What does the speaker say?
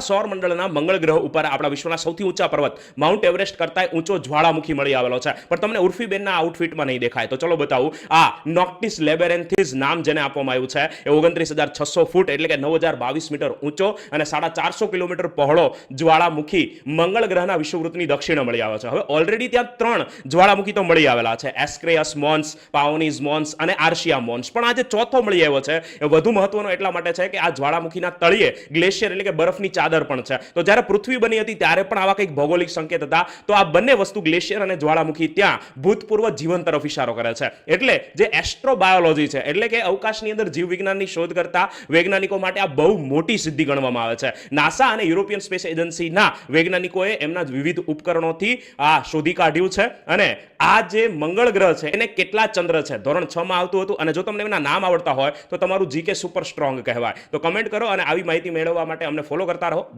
સૌર મંડળના મંગળ ગ્રહ ઉપર આપણા વિશ્વના સૌથી ઊંચા પર્વત માઉન્ટ એવરેસ્ટ કરતા ઊંચો જ્વાળામુખી મળી આવેલો છે. પણ તમને ઉર્ફીબેનના આઉટફિટમાં નહીં દેખાય. તો ચલો બતાવું. આ નોક્ટિસ લેબેરેન્થિસ નામ જેને આપવામાં આવ્યું છે એ ઓગણત્રીસ હજાર છસો ફૂટ એટલે કે નવ હજાર બાવીસ મીટર ઊંચો અને સાડા ચારસો કિલોમીટર પહોળો જ્વાળામુખી મંગળ ગ્રહના વિશ્વવૃત્તની દક્ષિણે મળી આવે છે. હવે ઓલરેડી ત્યાં ત્રણ જ્વાળામુખી તો મળી આવેલા છે. એસ્ક્રેયસ મોન્સ પાઓનીઝ મોન્સ અને આર્શિયા મોન્સ પણ આજે ચોથો મળી આવ્યો છે. એ વધુ મહત્વનો એટલા માટે છે કે આ જ્વાળામુખીના તળિયે ગ્લેશિયર એટલે કે બરફની ચાદર પણ છે. તો જ્યારે પૃથ્વી બની હતી ત્યારે પણ આવા કંઈક ભૌગોલિક સંકેત હતા. તો આ બંને વસ્તુ ગ્લેશિયર અને જ્વાળામુખી ત્યાં ભૂતપૂર્વ જીવન તરફ ઇશારો કરે છે. એટલે જે એસ્ટ્રોબાયોલોજી છે, એટલે કે અવકાશની અંદર જીવ વિજ્ઞાનની શોધ કરતા વૈજ્ઞાનિકો માટે આ બહુ મોટી સિદ્ધિ ગણવામાં આવે છે. નાસા અને યુરોપિયન સ્પેસ એજન્સીના વૈજ્ઞાનિકોએ એમના વિવિધ ઉપકરણોથી આ શોધી કાઢ્યું છે. અને આ જે મંગળ ગ્રહ છે, એને કેટલા ચંદ્ર છે? ધોરણ છ માં આવતું હતું અને જો તમને એના નામ આવડતા હોય, તો તમારું જીકે સુપર સ્ટ્રોંગ કહેવાય. તો કમેન્ટ કરો અને આવી માહિતી મેળવવા માટે અમને ફોલો કરતા રહો.